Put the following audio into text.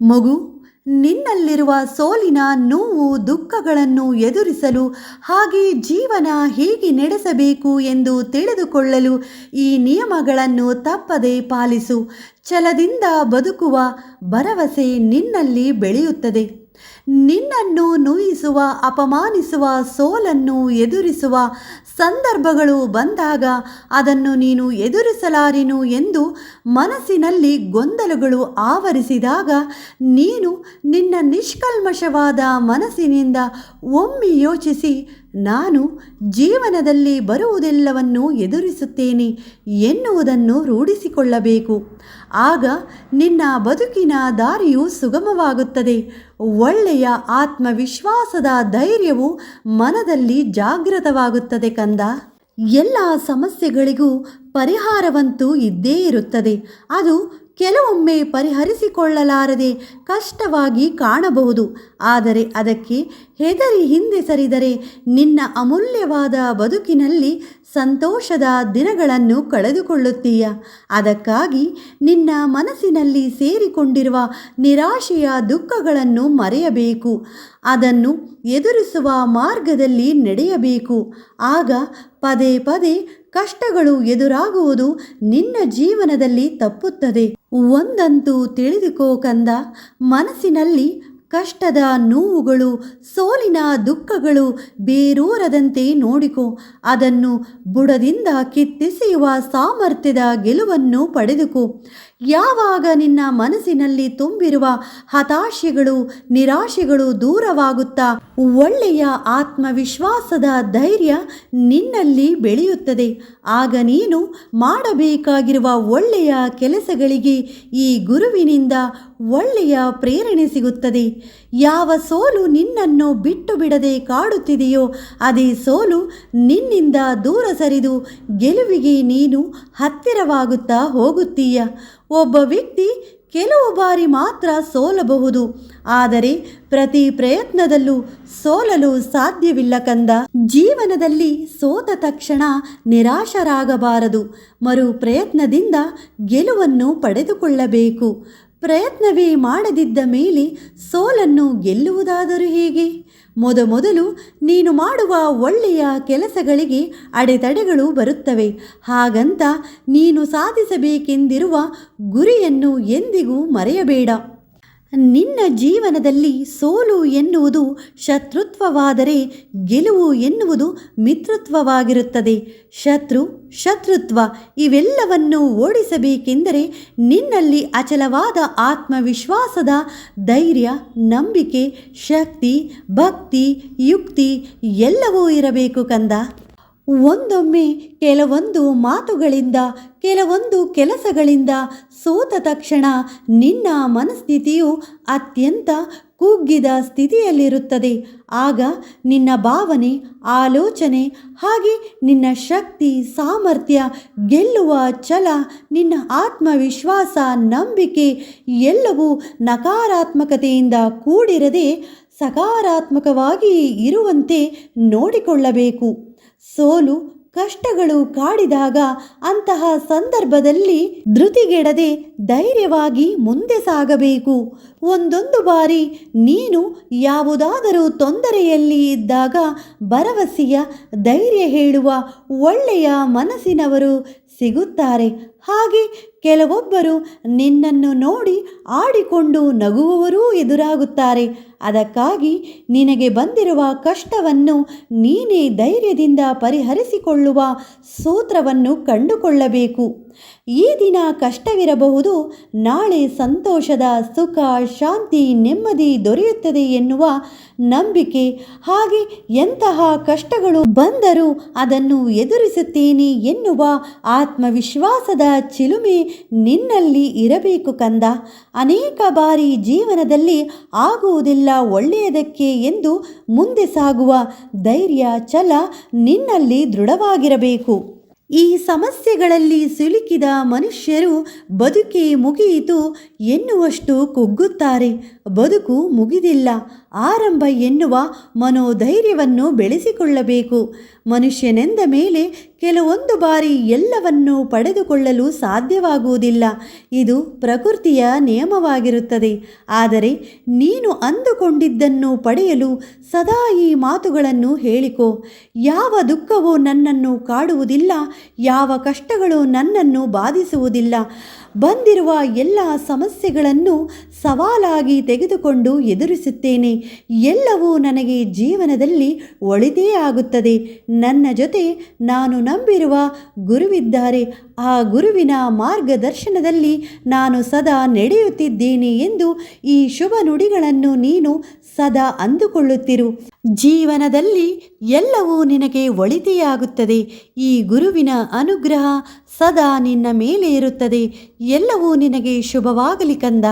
ಮಗು, ನಿನ್ನಲ್ಲಿರುವ ಸೋಲಿನ ನೋವು ದುಃಖಗಳನ್ನು ಎದುರಿಸಲು ಹಾಗೆ ಜೀವನ ಹೇಗೆ ನಡೆಸಬೇಕು ಎಂದು ತಿಳಿದುಕೊಳ್ಳಲು ಈ ನಿಯಮಗಳನ್ನು ತಪ್ಪದೆ ಪಾಲಿಸು. ಛಲದಿಂದ ಬದುಕುವ ಭರವಸೆ ನಿನ್ನಲ್ಲಿ ಬೆಳೆಯುತ್ತದೆ. ನಿನ್ನನ್ನು ನೋಯಿಸುವ, ಅಪಮಾನಿಸುವ, ಸೋಲನ್ನು ಎದುರಿಸುವ ಸಂದರ್ಭಗಳು ಬಂದಾಗ ಅದನ್ನು ನೀನು ಎದುರಿಸಲಾರಿನು ಎಂದು ಮನಸ್ಸಿನಲ್ಲಿ ಗೊಂದಲಗಳು ಆವರಿಸಿದಾಗ ನೀನು ನಿನ್ನ ನಿಷ್ಕಲ್ಮಶವಾದ ಮನಸ್ಸಿನಿಂದ ಒಮ್ಮೆ ಯೋಚಿಸಿ, ನಾನು ಜೀವನದಲ್ಲಿ ಬರುವುದೆಲ್ಲವನ್ನು ಎದುರಿಸುತ್ತೇನೆ ಎನ್ನುವುದನ್ನು ರೂಢಿಸಿಕೊಳ್ಳಬೇಕು. ಆಗ ನಿನ್ನ ಬದುಕಿನ ದಾರಿಯು ಸುಗಮವಾಗುತ್ತದೆ. ಒಳ್ಳೆಯ ಆತ್ಮವಿಶ್ವಾಸದ ಧೈರ್ಯವು ಮನದಲ್ಲಿ ಜಾಗೃತವಾಗುತ್ತದೆ ಕಂದ. ಎಲ್ಲ ಸಮಸ್ಯೆಗಳಿಗೂ ಪರಿಹಾರವಂತೂ ಇದ್ದೇ ಇರುತ್ತದೆ. ಅದು ಕೆಲವೊಮ್ಮೆ ಪರಿಹರಿಸಿಕೊಳ್ಳಲಾರದೆ ಕಷ್ಟವಾಗಿ ಕಾಣಬಹುದು. ಆದರೆ ಅದಕ್ಕೆ ಹೆದರಿ ಹಿಂದೆ ಸರಿದರೆ ನಿನ್ನ ಅಮೂಲ್ಯವಾದ ಬದುಕಿನಲ್ಲಿ ಸಂತೋಷದ ದಿನಗಳನ್ನು ಕಳೆದುಕೊಳ್ಳುತ್ತೀಯ. ಅದಕ್ಕಾಗಿ ನಿನ್ನ ಮನಸ್ಸಿನಲ್ಲಿ ಸೇರಿಕೊಂಡಿರುವ ನಿರಾಶೆಯ ದುಃಖಗಳನ್ನು ಮರೆಯಬೇಕು. ಅದನ್ನು ಎದುರಿಸುವ ಮಾರ್ಗದಲ್ಲಿ ನಡೆಯಬೇಕು. ಆಗ ಪದೇ ಪದೇ ಕಷ್ಟಗಳು ಎದುರಾಗುವುದು ನಿನ್ನ ಜೀವನದಲ್ಲಿ ತಪ್ಪುತ್ತದೆ. ಒಂದಂತೂ ತಿಳಿದುಕೋ ಕಂದ, ಮನಸ್ಸಿನಲ್ಲಿ ಕಷ್ಟದ ನೋವುಗಳು, ಸೋಲಿನ ದುಃಖಗಳು ಬೇರೂರದಂತೆ ನೋಡಿಕೊ. ಅದನ್ನು ಬುಡದಿಂದ ಕಿತ್ತೆಸೆಯುವ ಸಾಮರ್ಥ್ಯದ ಗೆಲುವನ್ನು ಪಡೆದುಕೋ. ಯಾವಾಗ ನಿನ್ನ ಮನಸ್ಸಿನಲ್ಲಿ ತುಂಬಿರುವ ಹತಾಶೆಗಳು, ನಿರಾಶೆಗಳು ದೂರವಾಗುತ್ತಾ? ಒಳ್ಳೆಯ ಆತ್ಮವಿಶ್ವಾಸದ ಧೈರ್ಯ ನಿನ್ನಲ್ಲಿ ಬೆಳೆಯುತ್ತದೆ. ಆಗ ನೀನು ಮಾಡಬೇಕಾಗಿರುವ ಒಳ್ಳೆಯ ಕೆಲಸಗಳಿಗೆ ಈ ಗುರುವಿನಿಂದ ಒಳ್ಳೆಯ ಪ್ರೇರಣೆ ಸಿಗುತ್ತದೆ. ಯಾವ ಸೋಲು ನಿನ್ನನ್ನು ಬಿಟ್ಟು ಬಿಡದೆ ಕಾಡುತ್ತಿದೆಯೋ ಅದೇ ಸೋಲು ನಿನ್ನಿಂದ ದೂರ ಸರಿದು ಗೆಲುವಿಗೆ ನೀನು ಹತ್ತಿರವಾಗುತ್ತಾ ಹೋಗುತ್ತೀಯ. ಒಬ್ಬ ವ್ಯಕ್ತಿ ಕೆಲವು ಬಾರಿ ಮಾತ್ರ ಸೋಲಬಹುದು. ಆದರೆ ಪ್ರತಿ ಪ್ರಯತ್ನದಲ್ಲೂ ಸೋಲಲು ಸಾಧ್ಯವಿಲ್ಲ ಕಂದ. ಜೀವನದಲ್ಲಿ ಸೋತ ತಕ್ಷಣ ನಿರಾಶರಾಗಬಾರದು. ಮರು ಪ್ರಯತ್ನದಿಂದ ಗೆಲುವನ್ನು ಪಡೆದುಕೊಳ್ಳಬೇಕು. ಪ್ರಯತ್ನವೇ ಮಾಡದಿದ್ದ ಮೇಲೆ ಸೋಲನ್ನು ಗೆಲ್ಲುವುದಾದರೂ ಹೇಗೆ? ಮೊದಮೊದಲು ನೀನು ಮಾಡುವ ಒಳ್ಳೆಯ ಕೆಲಸಗಳಿಗೆ ಅಡೆತಡೆಗಳು ಬರುತ್ತವೆ. ಹಾಗಂತ ನೀನು ಸಾಧಿಸಬೇಕೆಂದಿರುವ ಗುರಿಯನ್ನು ಎಂದಿಗೂ ಮರೆಯಬೇಡ. ನಿನ್ನ ಜೀವನದಲ್ಲಿ ಸೋಲು ಎನ್ನುವುದು ಶತ್ರುತ್ವವಾದರೆ ಗೆಲುವು ಎನ್ನುವುದು ಮಿತ್ರತ್ವವಾಗಿರುತ್ತದೆ ಶತ್ರು, ಶತ್ರುತ್ವ ಇವೆಲ್ಲವನ್ನು ಓಡಿಸಬೇಕೆಂದರೆ ನಿನ್ನಲ್ಲಿ ಅಚಲವಾದ ಆತ್ಮವಿಶ್ವಾಸದ ಧೈರ್ಯ, ನಂಬಿಕೆ, ಶಕ್ತಿ, ಭಕ್ತಿ, ಯುಕ್ತಿ ಎಲ್ಲವೂ ಇರಬೇಕು ಕಂದ. ಒಂದೊಮ್ಮೆ ಕೆಲವೊಂದು ಮಾತುಗಳಿಂದ, ಕೆಲವೊಂದು ಕೆಲಸಗಳಿಂದ ಸೋತ ತಕ್ಷಣ ನಿನ್ನ ಮನಸ್ಥಿತಿಯು ಅತ್ಯಂತ ಕುಗ್ಗಿದ ಸ್ಥಿತಿಯಲ್ಲಿರುತ್ತದೆ. ಆಗ ನಿನ್ನ ಭಾವನೆ, ಆಲೋಚನೆ ಹಾಗೆ ನಿನ್ನ ಶಕ್ತಿ, ಸಾಮರ್ಥ್ಯ, ಗೆಲ್ಲುವ ಛಲ, ನಿನ್ನ ಆತ್ಮವಿಶ್ವಾಸ, ನಂಬಿಕೆ ಎಲ್ಲವೂ ನಕಾರಾತ್ಮಕತೆಯಿಂದ ಕೂಡಿರದೆ ಸಕಾರಾತ್ಮಕವಾಗಿ ಇರುವಂತೆ ನೋಡಿಕೊಳ್ಳಬೇಕು. ಸೋಲು ಕಷ್ಟಗಳು ಕಾಡಿದಾಗ ಅಂತಹ ಸಂದರ್ಭದಲ್ಲಿ ಧೃತಿಗೆಡದೆ ಧೈರ್ಯವಾಗಿ ಮುಂದೆ ಸಾಗಬೇಕು. ಒಂದೊಂದು ಬಾರಿ ನೀನು ಯಾವುದಾದರೂ ತೊಂದರೆಯಲ್ಲಿ ಇದ್ದಾಗ ಭರವಸೆಯ ಧೈರ್ಯ ಹೇಳುವ ಒಳ್ಳೆಯ ಮನಸ್ಸಿನವರು ಸಿಗುತ್ತಾರೆ. ಹಾಗೆ ಕೆಲವೊಬ್ಬರು ನಿನ್ನನ್ನು ನೋಡಿ ಆಡಿಕೊಂಡು ನಗುವವರೂ ಎದುರಾಗುತ್ತಾರೆ. ಅದಕ್ಕಾಗಿ ನಿನಗೆ ಬಂದಿರುವ ಕಷ್ಟವನ್ನು ನೀನೇ ಧೈರ್ಯದಿಂದ ಪರಿಹರಿಸಿಕೊಳ್ಳುವ ಸೂತ್ರವನ್ನು ಕಂಡುಕೊಳ್ಳಬೇಕು. ಈ ದಿನ ಕಷ್ಟವಿರಬಹುದು, ನಾಳೆ ಸಂತೋಷದ ಸುಖ, ಶಾಂತಿ, ನೆಮ್ಮದಿ ದೊರೆಯುತ್ತದೆ ಎನ್ನುವ ನಂಬಿಕೆ. ಹಾಗೆ ಎಂತಹ ಕಷ್ಟಗಳು ಬಂದರೂ ಅದನ್ನು ಎದುರಿಸುತ್ತೇನೆ ಎನ್ನುವ ಆತ್ಮವಿಶ್ವಾಸದ ಚಿಲುಮೆ ನಿನ್ನಲ್ಲಿ ಇರಬೇಕು ಕಂದ. ಅನೇಕ ಬಾರಿ ಜೀವನದಲ್ಲಿ ಆಗುವುದಿಲ್ಲ ಒಳ್ಳೆಯದಕ್ಕೆ ಎಂದು ಮುಂದೆ ಸಾಗುವ ಧೈರ್ಯ, ಛಲ ನಿನ್ನಲ್ಲಿ ದೃಢವಾಗಿರಬೇಕು. ಈ ಸಮಸ್ಯೆಗಳಲ್ಲಿ ಸಿಲುಕಿದ ಮನುಷ್ಯರು ಬದುಕೇ ಮುಗಿಯಿತು ಎನ್ನುವಷ್ಟು ಕುಗ್ಗುತ್ತಾರೆ. ಬದುಕು ಮುಗಿದಿಲ್ಲ. ಆರಂಭ ಎನ್ನುವ ಮನೋಧೈರ್ಯವನ್ನು ಬೆಳೆಸಿಕೊಳ್ಳಬೇಕು. ಮನುಷ್ಯನೆಂದ ಮೇಲೆ ಕೆಲವೊಂದು ಬಾರಿ ಎಲ್ಲವನ್ನೂ ಪಡೆದುಕೊಳ್ಳಲು ಸಾಧ್ಯವಾಗುವುದಿಲ್ಲ. ಇದು ಪ್ರಕೃತಿಯ ನಿಯಮವಾಗಿರುತ್ತದೆ. ಆದರೆ ನೀನು ಅಂದುಕೊಂಡಿದ್ದನ್ನು ಪಡೆಯಲು ಸದಾ ಈ ಮಾತುಗಳನ್ನು ಹೇಳಿಕೋ. ಯಾವ ದುಃಖವೂ ನನ್ನನ್ನು ಕಾಡುವುದಿಲ್ಲ, ಯಾವ ಕಷ್ಟಗಳು ನನ್ನನ್ನು ಬಾಧಿಸುವುದಿಲ್ಲ. ಬಂದಿರುವ ಎಲ್ಲ ಸಮಸ್ಯೆಗಳನ್ನು ಸವಾಲಾಗಿ ತೆಗೆದುಕೊಂಡು ಎದುರಿಸುತ್ತೇನೆ. ಎಲ್ಲವೂ ನನಗೆ ಜೀವನದಲ್ಲಿ ಒಳಿತೇ ಆಗುತ್ತದೆ. ನನ್ನ ಜೊತೆ ನಾನು ನಂಬಿರುವ ಗುರುವಿದ್ದಾರೆ. ಆ ಗುರುವಿನ ಮಾರ್ಗದರ್ಶನದಲ್ಲಿ ನಾನು ಸದಾ ನಡೆಯುತ್ತಿದ್ದೇನೆ ಎಂದು ಈ ಶುಭ ನುಡಿಗಳನ್ನು ನೀನು ಸದಾ ಅಂದುಕೊಳ್ಳುತ್ತಿರು. ಜೀವನದಲ್ಲಿ ಎಲ್ಲವೂ ನಿನಗೆ ಒಳಿತೆಯಾಗುತ್ತದೆ. ಈ ಗುರುವಿನ ಅನುಗ್ರಹ ಸದಾ ನಿನ್ನ ಮೇಲೆ ಇರುತ್ತದೆ. ಎಲ್ಲವೂ ನಿನಗೆ ಶುಭವಾಗಲಿ ಕಂದ.